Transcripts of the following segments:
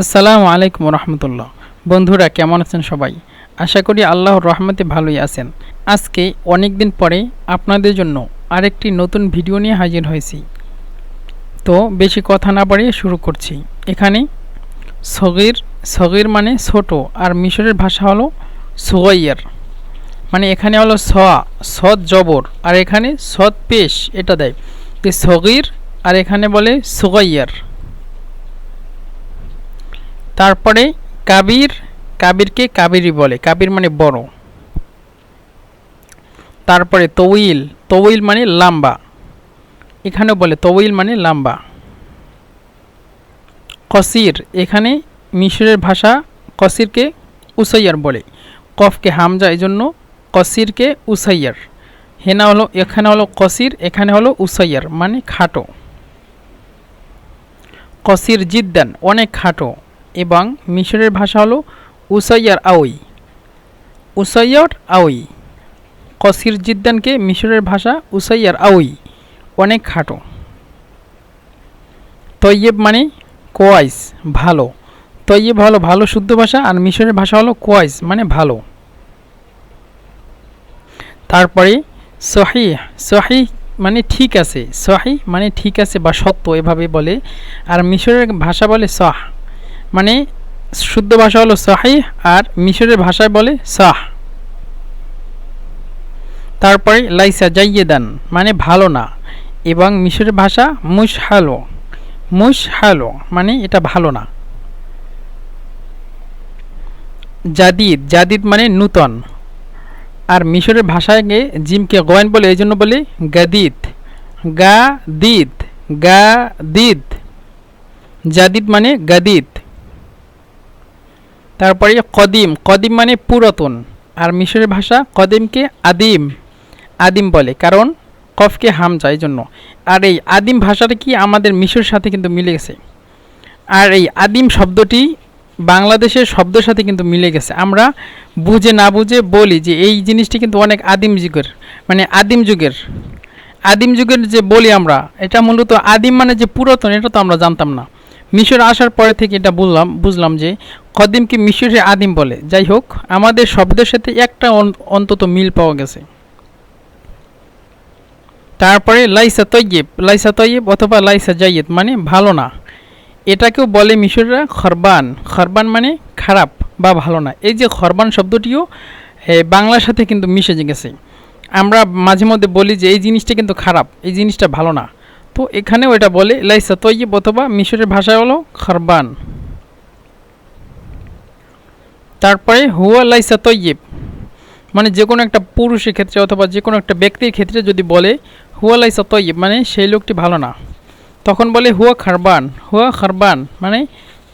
আসসালামু আলাইকুম রহমতুল্লাহ। বন্ধুরা, কেমন আছেন সবাই? আশা করি আল্লাহর রহমতে ভালোই আছেন। আজকে অনেক দিন পরে আপনাদের জন্য আরেকটি নতুন ভিডিও নিয়ে হাজির হয়েছি। তো বেশি কথা না বাড়িয়ে শুরু করছি। এখানে সগির সগির মানে ছোট আর মিশরের ভাষা হলো সোয়াইয়ার মানে এখানে হলো স, সৎ জবর, আর এখানে সৎ পেশ, এটা দেয়। সগির আর এখানে বলে সোগাইয়ার। তারপরে কাবির, কাবিরকে কাবিরই বলে। কাবির মানে বড়। তারপরে তৌইল। তৌইল মানে লাম্বা। এখানেও বলে তৌইল মানে লাম্বা। কসির। এখানে মিশরের ভাষা কসিরকে উসাইয়ার বলে। কফকে হামজা এই জন্য কসিরকে উসাইয়ার। হেনা হলো, এখানে হলো কসির, এখানে হলো উসাইয়ার মানে খাটো। কসির জিদ্দান, অনেক খাটো। এবং মিশরের ভাষা হলো উসাইয়ার আউই। উসাইয়ার আউই। কসির জিদ্দানকে মিশরের ভাষা উসাইয়ার আউই। অনেক খাটো। তৈয়েব মানে কোয়াইস ভালো। তৈয়েব হলো ভালো শুদ্ধ ভাষা আর মিশরের ভাষা হলো কোয়াইস মানে ভালো। তারপরে সহি সহি মানে ঠিক আছে, সহি মানে ঠিক আছে বা সত্য এভাবে বলে। আর মিশরের ভাষা বলে সহ। মানে শুদ্ধ ভাষা হলো সাহি আর মিশরের ভাষায় বলে সাহ। তারপরে লাইসা জাইয়েদান মানে ভালো না। এবং মিশরের ভাষা মুশ হালো মুশ হালো মানে এটা ভালো না। জাদিদ জাদিদ মানে নূতন। আর মিশরের ভাষায় জিমকে গোয়েন বলে, এই জন্য বলে গাদিদ। গা দিদ গা দিদ জাদিদ মানে গাদিদ। তারপরে কদিম কদিম মানে পুরাতন। আর মিশরের ভাষা কদিমকে আদিম আদিম বলে, কারণ কফকে হাম যায় জন্য আর এই আদিম ভাষাটা কি আমাদের মিশরের সাথে কিন্তু মিলে গেছে। আর এই আদিম শব্দটি বাংলাদেশের শব্দের সাথে কিন্তু মিলে গেছে। আমরা বুঝে না বুঝে বলি যে এই জিনিসটি কিন্তু অনেক আদিম যুগের মানে আদিম যুগের। আদিম যুগের যে বলি আমরা, এটা মূলত আদিম মানে যে পুরাতন, এটা তো আমরা জানতাম না। মিশর আসার পরে থেকে এটা বললাম, বুঝলাম যে কদিমকে মিশরে আদিম বলে। যাই হোক আমাদের শব্দের সাথে একটা অন্তত মিল পাওয়া গেছে। তারপরে লাইসা তৈয়েব লাইসা তৈয়েব অথবা লাইসা জাইয়েদ মানে ভালো না। এটাকেও বলে মিশররা খরবান। খরবান মানে খারাপ বা ভালো না। এই যে খরবান শব্দটিও বাংলার সাথে কিন্তু মিশে গেছে। আমরা মাঝে মধ্যে বলি যে এই জিনিসটা কিন্তু খারাপ, এই জিনিসটা ভালো না। তো এখানেও এটা বলে, লাইসা তৈব অথবা মিশরের ভাষা হলো খরবান। তারপরে, হুয়া লাইসা তৈব মানে যে কোনো একটা পুরুষের ক্ষেত্রে অথবা যে কোনো একটা ব্যক্তির ক্ষেত্রে যদি বলে, হুয়া লাইসা তৈব মানে সেই লোকটি ভালো না। তখন বলে, হুয়া খারবান। হুয়া খারবান মানে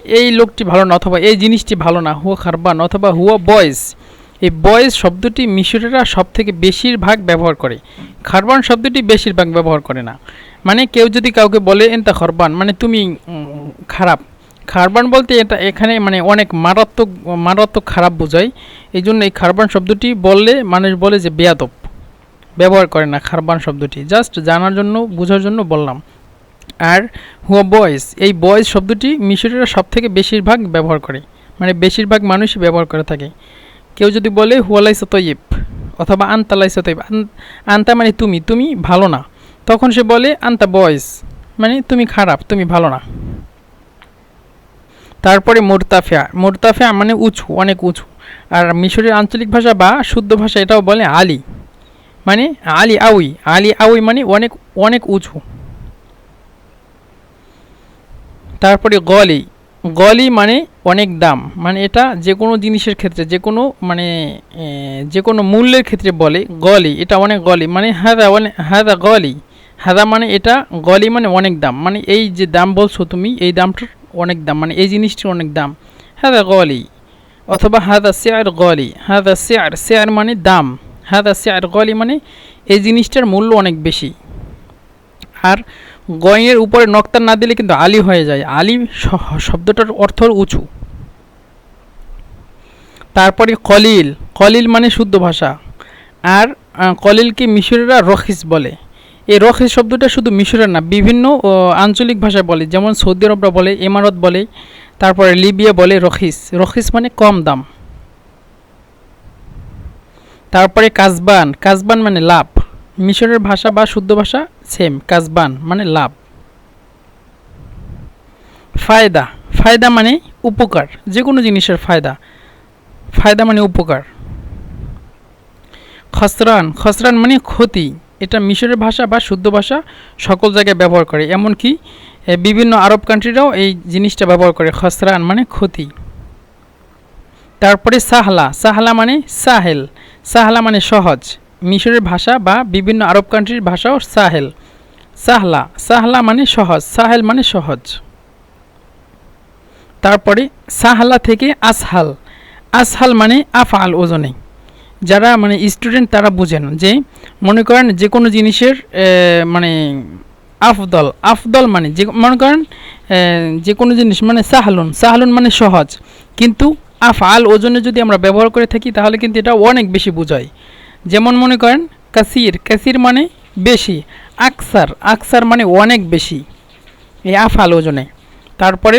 এই লোকটি ভালো না অথবা এই জিনিসটি ভালো না, হুয়া খারবান, অথবা হুয়া বয়েস এই বয়েস শব্দটি মিশরেরা সব থেকে বেশিরভাগ ব্যবহার করে। খারবান শব্দটি বেশিরভাগ ব্যবহার করে না। মানে কেউ যদি কাউকে বলে, এনতা খরবান মানে তুমি খারাপ। খারবান বলতে এটা এখানে মানে অনেক মারাত্মক মারাত্মক খারাপ বোঝায়। এই জন্য এই খারবান শব্দটি বললে মানুষ বলে যে বেয়াদব। ব্যবহার করে না খারবান শব্দটি। জাস্ট জানার জন্য, বোঝার জন্য বললাম। আর হুয়া বয়েস এই বয়েস শব্দটি মিশরেরা সব থেকে বেশিরভাগ ব্যবহার করে। মানে বেশিরভাগ মানুষই ব্যবহার করে থাকে। কেউ যদি বলে হুয়ালাই সতয়েব অথবা আন্তালাই সতয়েব আন্তা মানে তুমি তুমি ভালো না। তখন সে বলে, আন্তা বয়েস। মানে তুমি খারাপ, তুমি ভালো না। তারপরে মোরতাফিয়া মোরতাফিয়া মানে উঁচু, অনেক উঁচু। আর মিশরের আঞ্চলিক ভাষা বা শুদ্ধ ভাষা এটাও বলে আলি। মানে আলি আউই আলি আউই মানে অনেক অনেক উঁচু। তারপরে গলি গলি মানে অনেক দাম। মানে এটা যে কোনো জিনিসের ক্ষেত্রে যে কোনো মানে যে কোনো মূল্যের ক্ষেত্রে বলে গলি। এটা অনেক গলি। মানে অনেক হাদা গলি। হাদা মানে এটা, গলি মানে অনেক দাম। মানে এই যে দাম বলছো তুমি, এই দামটার অনেক দাম। মানে এই জিনিসটির অনেক দাম। হাদা গলি, অথবা হাদা শেয়ার গলি। হাদা শেয়ার শেয়ার মানে দাম। হাদা শেয়ার গলি মানে এই জিনিসটার মূল্য অনেক বেশি। আর গয়নের উপরে নক্তা না দিলে কিন্তু আলি হয়ে যায়। আলি শব্দটার অর্থ উঁচু। তারপরে কলিল। কলিল মানে শুদ্ধ ভাষা। আর কলিলকে মিশরেরা রখিস বলে। এই রখিস শব্দটা শুধু মিশরের না, বিভিন্ন আঞ্চলিক ভাষায় বলে। যেমন সৌদি আরবরা বলে, ইমারত বলে, তারপরে লিবিয়া বলে রখিস। রখিস মানে কম দাম। তারপরে কাজবান। কাজবান মানে লাভ। মিশরের ভাষা বা শুদ্ধ ভাষা সেম কাজবান মানে লাভ। ফায়দা। ফায়দা মানে উপকার। যে কোনো জিনিসের ফায়দা। ফায়দা মানে উপকার। খসরান। খসরান মানে ক্ষতি। এটা মিশরের ভাষা বা শুদ্ধ ভাষা সকল জায়গায় ব্যবহার করে। এমনকি বিভিন্ন আরব কান্ট্রিরাও এই জিনিসটা ব্যবহার করে, খসরান মানে ক্ষতি। তারপরে সাহলা সাহলা মানে সাহেল, সাহলা মানে সহজ। মিশরের ভাষা বা বিভিন্ন আরব কান্ট্রির ভাষাও সাহেল। সাহলা সাহলা মানে সহজ, সাহেল মানে সহজ। তারপরে সাহলা থেকে আসহাল আসহাল মানে আফআল ওজনে। যারা মানে স্টুডেন্ট তারা বোঝেন যে মনে করেন যে কোনো জিনিসের মানে আফদল আফদল মানে যে, মনে করেন যে কোনো জিনিস মানে সাহালুন সাহালুন মানে সহজ। কিন্তু আফআল ওজনে যদি আমরা ব্যবহার করে থাকি, তাহলে কিন্তু এটা অনেক বেশি বোঝায়। যেমন মনে করেন, কাসির কাসির মানে বেশি, আকসার আকসার মানে অনেক বেশি, এই আফআল ওজনে। তারপরে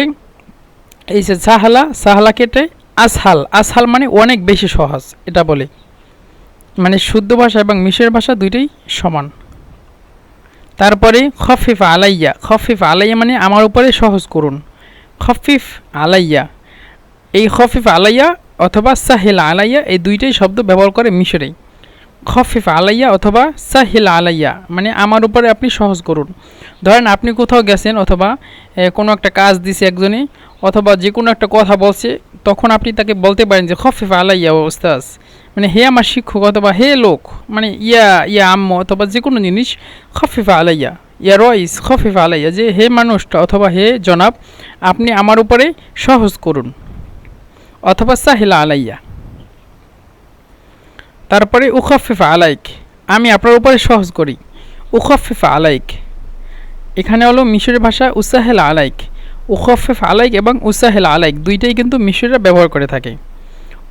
এই যে সাহালা সাহালা কেটে আসহাল আসহাল মানে অনেক বেশি সহজ, এটা বলে। মানে শুদ্ধ ভাষা এবং মিশের ভাষা দুইটাই সমান। তারপরে খফিফ আলাইয়া খফিফ আলাইয়া মানে আমার উপরে সহজ করুন। খফিফ আলাইয়া, এই খফিফ আলাইয়া অথবা সাহিল আলাইয়া এই দুইটাই শব্দ ব্যবহার করে মিশরেই খফিফ আলাইয়া অথবা সাহিল আলাইয়া মানে আমার উপরে আপনি সহজ করুন। ধরেন আপনি কোথাও গেছেন অথবা কোনো একটা কাজ দিছে একজনে অথবা যে কোনো একটা কথা বলছে, তখন আপনি তাকে বলতে পারেন যে খফিফ আলাইয়া ওস্তাজ মানে হে আমার শিক্ষক অথবা হে লোক মানে ইয়া ইয়া আম্ম অথবা যে কোনো জিনিস, খফিফা আলাইয়া, ইয়া রইস, খফিফা আলাইয়া, যে হে মানুষটা অথবা হে জনাব, আপনি আমার উপরে সহজ করুন, অথবা সাহিলা আলাইয়া। তারপরে উখফিফা আলাইক, আমি আপনার উপরে সহজ করি, উখফিফা আলাইক। এখানে হলো মিশরের ভাষা উসাহেল আলাইক, উখফিফ আলাইক এবং উসাহেল আলাইক, দুইটাই কিন্তু মিশরেরা ব্যবহার করে থাকে।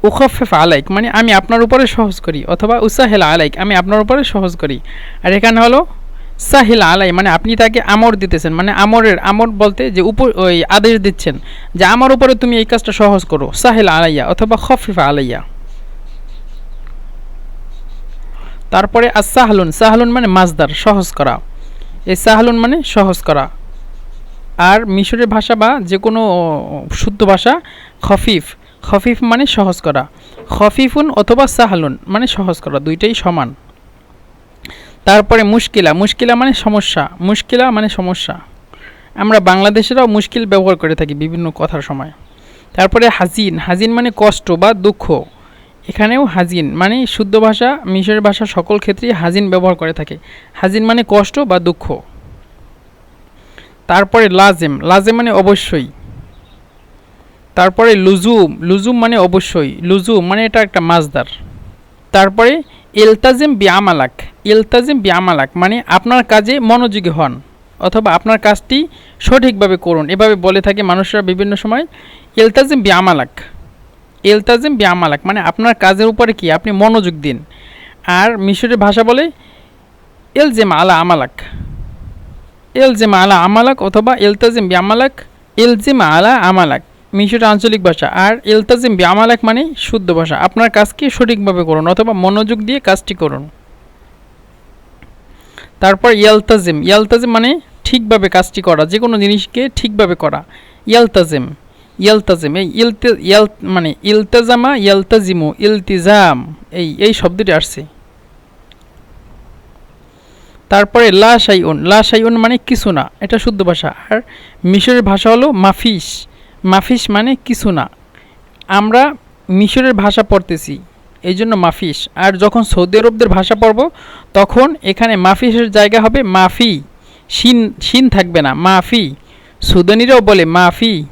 উখফিফ আলাইক মানে আমি আপনার উপরে সহজ করি, অথবা উসাহেল আলাইক, আমি আপনার উপরে সহজ করি। আর এখানে হলো সাহিল আলাই মানে আপনি তাকে আমর দিতেছেন মানে আমরের, আমর বলতে যে উপ ওই আদেশ দিচ্ছেন, যে আমার উপরে তুমি এই কাজটা সহজ করো, সাহিল আলাইয়া, অথবা খফিফা আলাইয়া। তারপরে আর সাহলুন সাহলুন মানে মাজদার সহজ করা। এই সাহলুন মানে সহজ করা। আর মিশরের ভাষা বা যে কোনো শুদ্ধ ভাষা খফিফ খফিফ মানে সহজ করা। খফিফুন অথবা সাহালুন মানে সহজ করা, দুইটাই সমান। তারপরে মুশকিলা মুশকিলা মানে সমস্যা, মুশকিলা মানে সমস্যা। আমরা বাংলাদেশেরাও মুশকিল ব্যবহার করে থাকি বিভিন্ন কথার সময়। তারপরে হাজিন হাজিন মানে কষ্ট বা দুঃখ। এখানেও হাজিন মানে শুদ্ধ ভাষা, মিশরের ভাষা সকল ক্ষেত্রেই হাজিন ব্যবহার করে থাকে। হাজিন মানে কষ্ট বা দুঃখ। তারপরে লাজেম লাজেম মানে অবশ্যই। তারপরে লুজুম লুজুম মানে অবশ্যই, লুজুম মানে এটা একটা মাজদার তারপরে এলতাজিম বিয়ামালাক এলতাজিম বিয়ামালাক মানে আপনার কাজে মনোযোগী হন, অথবা আপনার কাজটি সঠিকভাবে করুন। এভাবে বলে থাকে মানুষরা বিভিন্ন সময় এলতাজিম বিয়ামালাক এলতাজিম বিয়ামালাক মানে আপনার কাজের উপরে কি? আপনি মনোযোগ দিন। আর মিশরের ভাষা বলে এলজেম আলা আমালাক। এলজেম আলা আমালাক অথবা এলতাজিম বিয়ামালাক ইলজিম আলা আমালাক। মিশরের আঞ্চলিক ভাষা আর এলতাজিম ইলতাজিম বিয়ামালাক মানে শুদ্ধ ভাষা। আপনার কাজকে সঠিকভাবে করুন অথবা মনোযোগ দিয়ে কাজটি করুন। তারপর ইয়ালতাজিম। ইয়ালতাজিম মানে ঠিকভাবে কাজটি করা যে কোনো জিনিসকে ঠিকভাবে করা। ইয়ালতাজিম। ইয়ালতাজিম, এই ইলতে, ইয়াল মানে ইলতাজামা, ইয়ালতাজিমু, ইলতিজাম, এই এই শব্দটি আসছে। তারপরে লা সাইউন লা সাইউন মানে কিছু না, এটা শুদ্ধ ভাষা। আর মিশরের ভাষা হলো মাফিস। মাফিস মানে কিছু না। আমরা মিশরের ভাষা পড়তেছি এই জন্য মাফিস। আর যখন সৌদি আরবদের ভাষা পড়ব, তখন এখানে মাফিসের জায়গা হবে মাফি। শিন শিন থাকবে না, মাফি। সুদানিরাও বলে মাফি।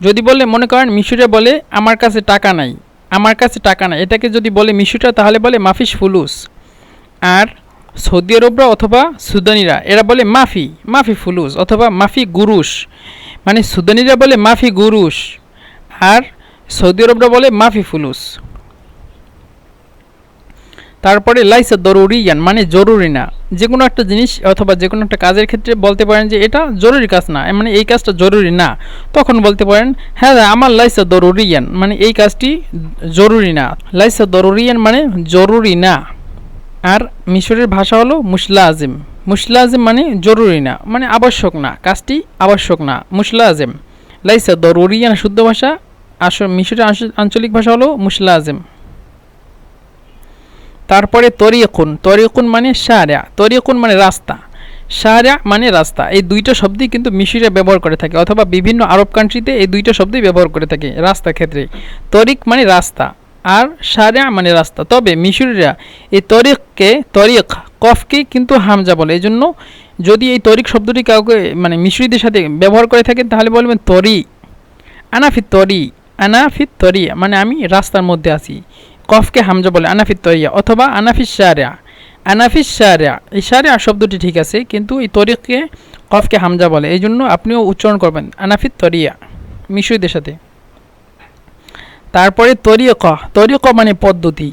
যদি বলে, মনে করেন মিশরে বলে, আমার কাছে টাকা নাই। আমার কাছে টাকা নাই। এটাকে যদি বলে মিশুটা তাহলে বলে মাফিস ফুলুস। আর সৌদি আরবরা অথবা সুদানিরা, এরা বলে মাফি মাফি ফুলুস অথবা মাফি গুরুস। মানে সুদানিরা বলে মাফি গুরুস আর সৌদি আরবরা বলে মাফি ফুলুস। তারপরে লাইসা দরুরিয়ান মানে জরুরি না। যে কোনো একটা জিনিস অথবা যে কোনো একটা কাজের ক্ষেত্রে বলতে পারেন যে এটা জরুরি কাজ না মানে এই কাজটা জরুরি না। তখন বলতে পারেন হ্যাঁ আমার লাইসা দরুরিয়ান মানে এই কাজটি জরুরি না। লাইসা দরুরিয়ান মানে জরুরি না। আর মিশরের ভাষা হলো মুসলা আজিম মুসলা আজিম মানে জরুরি না মানে আবশ্যক না। কাজটি আবশ্যক না মুসলা আজিম লাইসা দরুরিয়ান শুদ্ধ ভাষা আস মিশরের আঞ্চলিক ভাষা হলো মুসলা আজিম তারপরে তরিয়কুন তরিয়কুন মানে সারা তরিয়কুন মানে রাস্তা। শাহরা মানে রাস্তা, এই দুইটা শব্দই কিন্তু মিশরে ব্যবহার করে থাকে, অথবা বিভিন্ন আরব কান্ট্রিতে এই দুইটা শব্দই ব্যবহার করে থাকে, রাস্তা ক্ষেত্রে। তরিক মানে রাস্তা, আর শাহরা মানে রাস্তা। তবে মিশরিরা এই তরিককে তরিক কফকে কিন্তু হামজা বলে। এই জন্য যদি এই তরিক শব্দটি কাউকে মানে মিশরিদের সাথে ব্যবহার করে থাকেন, তাহলে বলবেন তরি। আনাফি তরি আনাফি তরি মানে আমি রাস্তার মধ্যে আছি। কফকে হামজা বলে আনাফি তরিয়া, অথবা আনাফি শারিয়া। আনাফি শারিয়া, এই শারিয়া শব্দটি ঠিক আছে, কিন্তু এই তরিককে কফকে হামজা বলে। এই জন্য আপনিও উচ্চারণ করবেন আনাফি তরিয়া মিশরীদের সাথে। তারপরে তরিয়ক তরিয়ক মানে পদ্ধতি।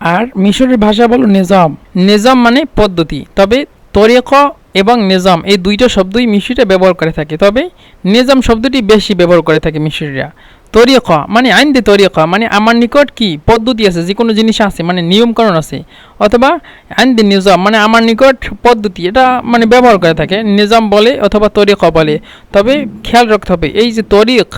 আর মিশরের ভাষা বলো নিজাম। নিজাম মানে পদ্ধতি। তবে তরিয়ক এবং নিজাম এই দুইটা শব্দই মিশরিরা ব্যবহার করে থাকে। তবে নিজাম শব্দটি বেশি ব্যবহার করে থাকে মিশরিরা তরিয়ক মানে আইন দে তরিয়ক মানে আমার নিকট কি পদ্ধতি আছে যে কোনো জিনিস আছে মানে নিয়মকানুন আছে, অথবা আইন দে নিজাম মানে আমার নিকট পদ্ধতি, এটা মানে ব্যবহার করে থাকে। নিজাম বলে অথবা তরিয়ক বলে। তবে খেয়াল রাখতে হবে, এই যে তরিক,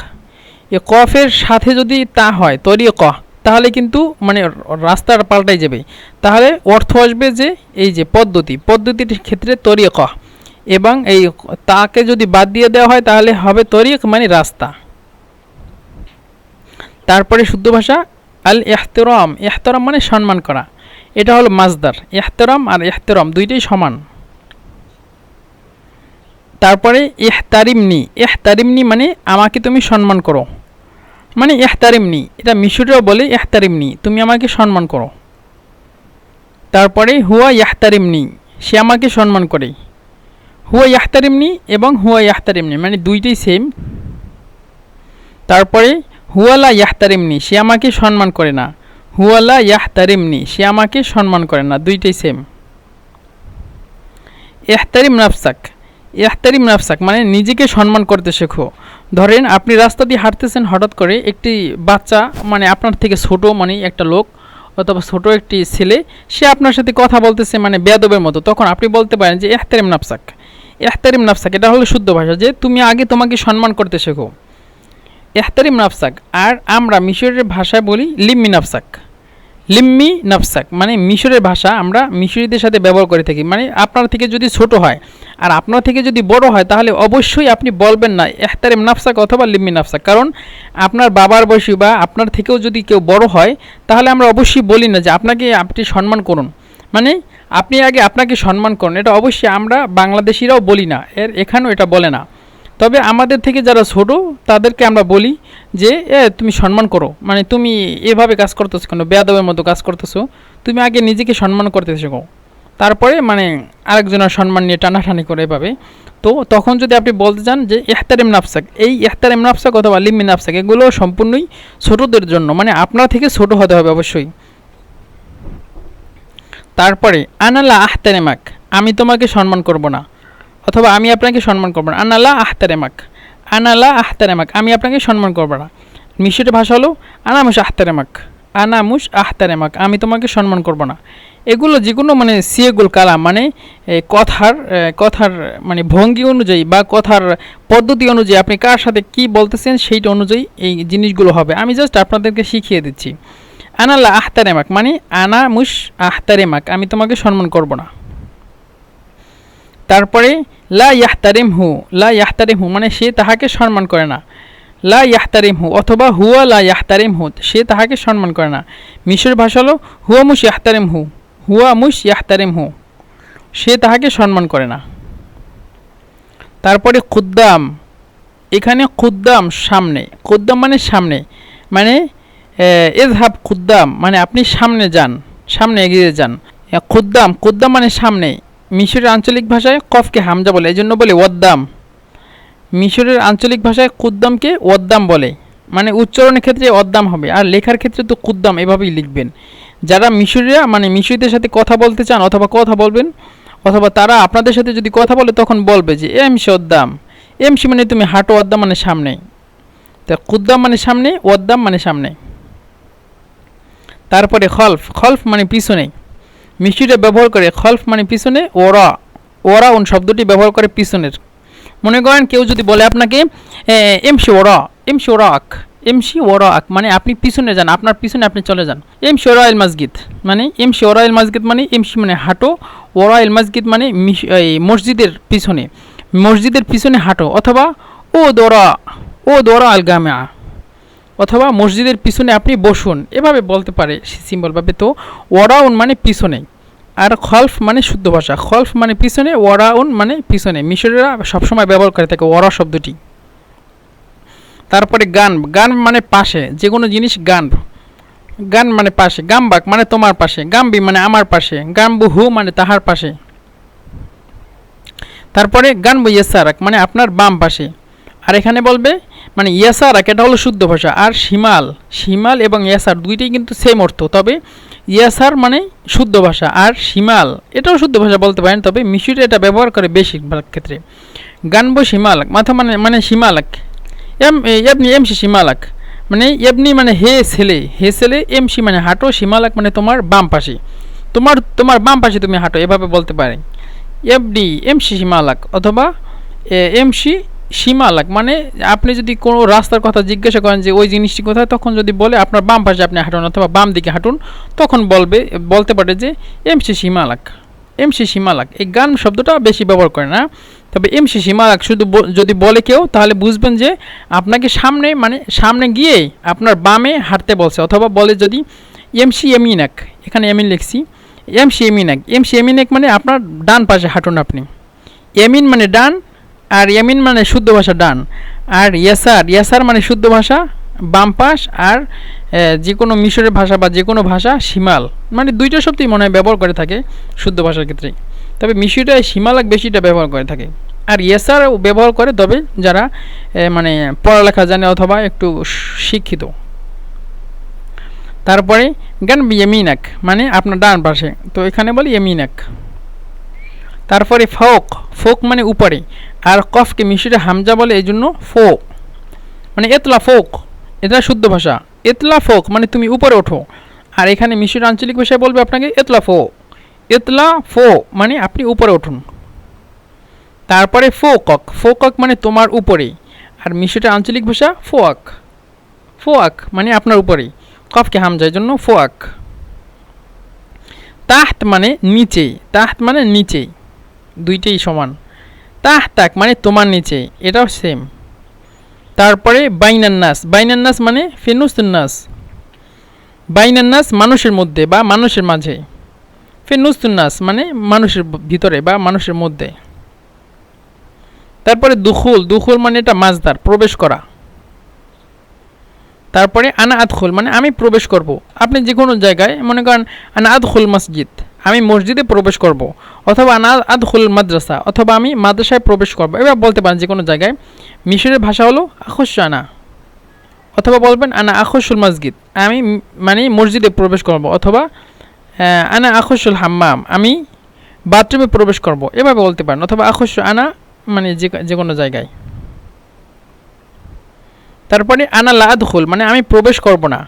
এ কফের সাথে যদি তা হয় তরিয়ে ক তাহলে কিন্তু মানে রাস্তার পাল্টাই যাবে। তাহলে অর্থ আসবে যে এই যে পদ্ধতি, পদ্ধতির ক্ষেত্রে তরিয়ে ক এবং এই তাকে যদি বাদ দিয়ে দেওয়া হয় তাহলে হবে তরিক মানে রাস্তা। তারপরে শুদ্ধ ভাষা আল এহতেরম এহতেরম মানে সম্মান করা। এটা হলো মাজদার এহতেরম আর এহতেরম দুইটাই সমান। তারপরে এহতারিমনি এহতারিমনি মানে আমাকে তুমি সম্মান করো। মানে এহতারিমনি এটা মিশরীয় বলে এহতারিমনি তুমি আমাকে সম্মান করো। তারপরে হুয়া ইয়াহতারিমনি সে আমাকে সম্মান করে। হুয়া ইয়াহতারিমনি এবং হুয়া ইয়াহতারিমনি মানে দুইটাই সেম তারপরে হুয়ালা ইয়াহতারিমনি সে আমাকে সম্মান করে না। হুয়ালা ইয়াহতারিমনি সে আমাকে সম্মান করে না, দুইটাই সেম এহতারিম নাফসাক। এহতারিম নাফসাক মানে নিজেকে সম্মান করতে শেখো। ধরেন আপনি রাস্তা দিয়ে হাঁটতেছেন, হঠাৎ করে একটি বাচ্চা মানে আপনার থেকে ছোট মানে একটা লোক অথবা ছোট একটি ছেলে, সে আপনার সাথে কথা বলতেছে মানে বেদবের মতো। তখন আপনি বলতে পারেন যে এহতারিম নাফসাক এহতারিম নাফসাক, এটা হলো শুদ্ধ ভাষা যে, তুমি আগে তোমাকে সম্মান করতে শেখো। এহতারিম নাফসাক, আর আমরা মিশরের ভাষায় বলি লিম্মি নাফসাক। লিম্মি নাফসাক মানে মিশরের ভাষা আমরা মিশরীদের সাথে ব্যবহার করে থাকি। মানে আপনার থেকে যদি ছোট হয়, আর আপনার থেকে যদি বড় হয়, তাহলে অবশ্যই আপনি বলবেন না, এহতারিম নাফসাক অথবা লিম্মি নাফসাক। কারণ আপনার বাবার বয়সী বা আপনার থেকেও যদি কেউ বড় হয়, তাহলে আমরা অবশ্যই বলি না যে, আপনাকে আপনি সম্মান করুন। মানে আপনি আগে আপনাকে সম্মান করুন। এটা অবশ্যই আমরা বাংলাদেশিরাও বলি না, এর এখানেও এটা বলে না। তবে আমাদের থেকে যারা ছোট, তাদেরকে আমরা বলি যে, এ, তুমি সম্মান করো। মানে তুমি এভাবে কাজ করতেছো কেন? বেয়াদবের মতো কাজ করতেছো। তুমি আগে নিজেকে সম্মান করতে শেখো তারপরে মানে আরেকজনের সম্মান নিয়ে টানাটানি করে এভাবে। তো তখন যদি আপনি বলতে চান যে এহতারিম নাফসাক এই এহতারিম নাফসাক অথবা লিম্মি নাফসাক, এগুলো সম্পূর্ণই ছোটদের জন্য। মানে আপনার থেকে ছোট হতে হবে অবশ্যই। তারপরে, আনালা আহতারেমাক আমি তোমাকে সম্মান করব না। অথবা, আমি আপনাকে সম্মান করব না। আনালা আহতারেমাক আনালা আহতারেমাক। আমি আপনাকে সম্মান করব না। মিশরের ভাষা হলো আনামুস আহতারেমাক। আনামুস আহতারেমাক। আমি তোমাকে সম্মান করব না। এগুলো যে কোনো মানে সিয়েগুল কালাম মানে কথার কথার মানে ভঙ্গি অনুযায়ী বা কথার পদ্ধতি অনুযায়ী আপনি কার সাথে কি বলতেছেন সেইটা অনুযায়ী এই জিনিসগুলো হবে। আমি জাস্ট আপনাদেরকে শিখিয়ে দিচ্ছি। আনাল্লা আহতারেমাক মানে আনা মুস আহতারেমাক। আমি তোমাকে সম্মান করব না। তারপরে লা ইয়াহতারিম হু লা ইয়াহতারিম হু মানে সে তাহাকে সম্মান করে না। লা ইয়াহতারিম হু অথবা হুয়া লা ইয়াহতারিম হু সে তাহাকে সম্মান করে না। মিশর ভাষা হলো হুয়া মুশ ইয়াহতারিম হু হুয়া মুশ ইয়াহতারিম হু সে তাহাকে সম্মান করে না। তারপরে খুদ্দাম এখানে খুদ্দাম সামনে খুদ্দাম মানে সামনে মানে এজহাব খুদ্দাম মানে আপনি সামনে যান সামনে এগিয়ে যান। এ, খুদ্দাম খুদ্দাম মানে সামনে মিশরের আঞ্চলিক ভাষায় কফকে হামজা বলে এই জন্য বলে ওয়াদ্দাম। মিশরের আঞ্চলিক ভাষায় কুদ্দামকে ওয়াদ্দাম বলে মানে উচ্চারণের ক্ষেত্রে অদ্দাম হবে, আর লেখার ক্ষেত্রে তো কুদ্দাম, এভাবেই লিখবেন। যারা মিশরিয়া মানে মিশরীদের সাথে কথা বলতে চান অথবা কথা বলবেন, অথবা তারা আপনাদের সাথে যদি কথা বলে, তখন বলবে যে এম এমসি অদ্দাম এমসি মানে তুমি হাঁটো অদ্দাম মানে সামনে। তা কুদ্দাম মানে সামনে ওদ্দাম মানে সামনে। তারপরে খলফ খলফ মানে পিছনে। মিষ্টিটা ব্যবহার করে খলফ মানে পিছনে, ওরা ওরা উন শব্দটি ব্যবহার করে পিছনের। মনে করেন কেউ যদি বলে আপনাকে এমসি ওরা এমসি ওরা আক এমসি ওরা আক মানে আপনি পিছনে যান, আপনার পিছনে আপনি চলে যান। এমসি ওরা এল মসজিদ মানে এমসি ওরা এল মসজিদ মানে এমসি মানে হাঁটো, ওরা এল মসজিদ মানে মসজিদের পিছনে মসজিদের পিছনে হাঁটো, অথবা ও দোরা ও দোরা আল গামা অথবা মসজিদের পিছনে আপনি বসুন। এভাবে বলতে পারে সিম্বলভাবে তো ওয়ারাউন মানে পিছনে আর খলফ মানে শুদ্ধ ভাষা। খলফ মানে পিছনে, ওয়ারাউন মানে পিছনে। মিশরেরা সবসময় ব্যবহার করে থাকে ওয়ারা শব্দটি। তারপরে গান। গান মানে পাশে যে কোনো জিনিস গান। গান মানে পাশে। গামবাক মানে তোমার পাশে। গাম্বি মানে আমার পাশে। গাম্বু হু মানে তাহার পাশে। তারপরে গানবু ইয়েসারাক মানে আপনার বাম পাশে। আর এখানে বলবে মানে ইয়াসারাক এটা হলো শুদ্ধ ভাষা। আর শিমাল শিমাল এবং ইয়াসার দুইটাই কিন্তু সেম অর্থ। তবে ইয়াসার মানে শুদ্ধ ভাষা আর শিমাল, এটাও শুদ্ধ ভাষা বলতে পারেন, তবে মিশরে এটা ব্যবহার করে বেশিরভাগ ক্ষেত্রে। গানবো শিমালাক মাথা মানে মানে শিমালাক। এম এমনি এমসি শিমালাক। মানে এমনি মানে হে ছেলে হে ছেলে এমসি মানে হাঁটো, শিমালাক মানে তোমার বাম পাশে। তোমার তোমার বাম পাশে তুমি হাঁটো, এভাবে বলতে পারে এফডি এমসি সীমালাক অথবা এমসি সীমালাক মানে আপনি যদি কোনো রাস্তার কথা জিজ্ঞাসা করেন যে ওই জিনিসটি কোথায়, তখন যদি বলে আপনার বাম পাশে আপনি হাঁটুন অথবা বাম দিকে হাঁটুন, তখন বলবে, বলতে পারে যে এমসি সীমালাক এমসি সীমালাক এই গান শব্দটা বেশি ব্যবহার করে না, তবে এমসি সীমালাক শুধু যদি বলে কেউ, তাহলে বুঝবেন যে আপনাকে সামনে মানে সামনে গিয়ে আপনার বামে হাঁটতে বলছে, অথবা বলে যদি এম এমসি এমিনাক এখানে এমিন লিখছি, এম সি এমিনাক এম সি এমিনাক মানে আপনার ডান পাশে হাঁটুন আপনি। এমিন মানে ডান আর এমিন মানে শুদ্ধ ভাষা, ডান। আর ইয়াসার ইয়াসার মানে শুদ্ধ ভাষা, বাম পাশ আর যে কোনো মিশরের ভাষা বা যে কোনো ভাষা শিমাল। মানে দুইটা শব্দই মনে হয় ব্যবহার করে থাকে শুদ্ধ ভাষার ক্ষেত্রে। তবে মিশরীয় শিমালাক বেশিটা ব্যবহার করে থাকে। আর ইয়াসার ব্যবহার করে তবে যারা মানে পড়ালেখা জানে অথবা একটু শিক্ষিত। তারপরে গান ইয়ামিনাক মানে আপনার ডান পাশে। তো এখানে বলি ইয়ামিনাক। তারপরে ফোক ফোক মানে উপরে। আর কফকে মিশরে হামজা বলে এই জন্য ফো মানে এতলা ফোক। এটা শুদ্ধ ভাষা। এতলা ফোক মানে তুমি উপরে ওঠো। আর এখানে মিশর আঞ্চলিক ভাষায় বলবে আপনাকে এতলা ফো এতলা ফো মানে আপনি উপরে উঠুন। তারপরে ফোকক। ফোকক মানে তোমার উপরে আর মিশরের আঞ্চলিক ভাষা ফোয়াক। ফোয়াক মানে আপনার উপরেই। কফকে হামজার জন্য ফোয়াক। তাহত মানে নিচে তাহত মানে নিচে দুইটাই সমান। তাহতাক মানে তোমার নিচে, এটাও সেম তারপরে বাইনান্নাস বাইনান্নাস মানে ফেনুস্তুন্নাস বাইনান্নাস মানুষের মধ্যে বা মানুষের মাঝে। ফেনুস্তুন্নাস মানে মানুষের ভিতরে বা মানুষের মধ্যে। তারপরে দুখুল দুখুল মানে এটা মাছদার প্রবেশ করা। তারপরে আনা আদখুল মানে আমি প্রবেশ করব। আপনি যে কোনো জায়গায়, মনে করেন আনা আদখুল মসজিদ আমি মসজিদে প্রবেশ করব, অথবা আনা আদখুল মাদ্রাসা, অথবা আমি মাদ্রাসায় প্রবেশ করব। এবার বলতে পারেন যে কোনো জায়গায় মিশরের ভাষা হলো আনা অথবা বলবেন আনা আখসুল মসজিদ, আমি মানে মসজিদে প্রবেশ করব, অথবা আনা আখসুল হাম্মাম, আমি বাথরুমে প্রবেশ করব। এভাবে বলতে পারেন, অথবা আখস আনা মানে যে যে কোনো জায়গায়। তারপরে আনা লা আদখুল মানে আমি প্রবেশ করব না।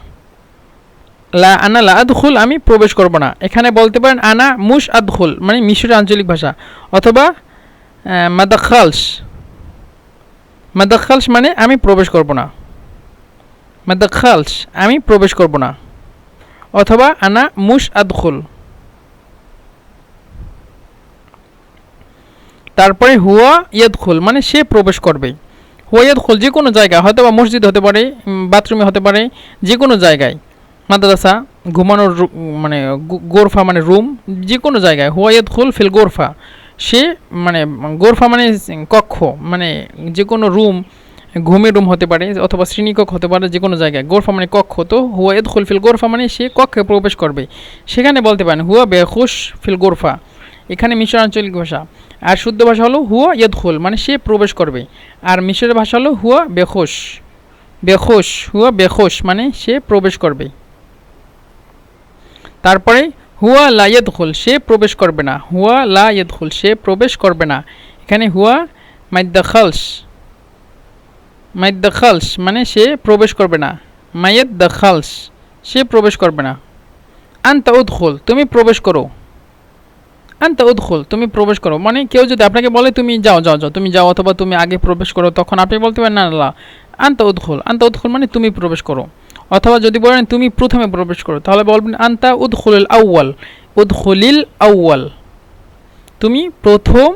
লা আনা লা আদখুল, আমি প্রবেশ করব না। এখানে বলতে পারেন আনা মুশ আদখুল মানে মিশরের আঞ্চলিক ভাষা। অথবা মাদাখালস। মাদাখালস মানে আমি প্রবেশ করব না। মাদাখালস, আমি প্রবেশ করব না। অথবা আনা মুশ আদখুল। তারপরে হুয়া ইয়াদখুল মানে সে প্রবেশ করবে। হুয়া খোল যে কোনো জায়গায় হয়তো বা মসজিদ হতে পারে বাথরুমে হতে পারে, যে কোনো জায়গায়। মাদ্রাসা, ঘুমানোর মানে গোরফা মানে রুম যে কোনো জায়গায় হুয়াইয়াদ খোল ফিল গোরফা। সে মানে গোরফা মানে কক্ষ মানে যে কোনো রুম, ঘুমের রুম হতে পারে, অথবা শ্রেণীকক্ষ হতে পারে যে কোনো জায়গায়। গোরফা মানে কক্ষ, তো হুয়াইয়াদ খোল ফিল গোরফা মানে সে কক্ষে প্রবেশ করবে। সেখানে বলতে পারেন, হুয়া বেখুশ ফিল গোরফা। এখানে মিশর আঞ্চলিক ভাষা। আর শুদ্ধ ভাষা হলো হুয়া ইয়াদখুল মানে সে প্রবেশ করবে। আর মিশরের ভাষা হলো হুয়া বেখোশ বেখোশ হুয়া বেখোশ মানে সে প্রবেশ করবে। তারপরে, হুয়া লা ইয়াদখুল, সে প্রবেশ করবে না। হুয়া লা ইয়াদখুল, সে প্রবেশ করবে না। এখানে হুয়া মাইদ্দাখালস মাইদ্দাখালস মানে সে প্রবেশ করবে না। মাইয়াদ দাখালস সে প্রবেশ করবে না। আন্তা উদ্খুল, তুমি প্রবেশ করো। আন্তা উদ্খুল, তুমি প্রবেশ করো। মানে কেউ যদি আপনাকে বলে, তুমি যাও যাও যাও, তুমি যাও অথবা তুমি আগে প্রবেশ করো, তখন আপনি বলতে পারেন না না। আন্তা উদ্খুল আন্তা উদ্খুল মানে তুমি প্রবেশ করো। অথবা যদি বলেন তুমি প্রথমে প্রবেশ করো, তাহলে বলবেন আন্তা উদ্খুলিল আউয়াল উদ্খুলিল আউয়াল। তুমি প্রথম,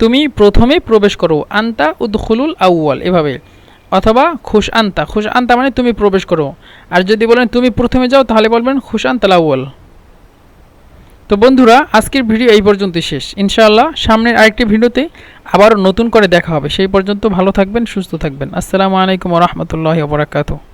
তুমি প্রথমে প্রবেশ করো, আন্তা উদ্খুলুল আউয়াল এভাবে। অথবা খুশ আন্তা খুশ আন্তা মানে তুমি প্রবেশ করো। আর যদি বলেন তুমি প্রথমে যাও, তাহলে বলবেন খুশ আন্তাল আউয়াল। তো বন্ধুরা, আজকের ভিডিও এই পর্যন্তই শেষ। ইনশাআল্লাহ, সামনের আরেকটি ভিডিওতে আবারও নতুন করে দেখা হবে। সেই পর্যন্ত ভালো থাকবেন, সুস্থ থাকবেন। আসসালামু আলাইকুম রহমতুল্লাহ বরাকাতু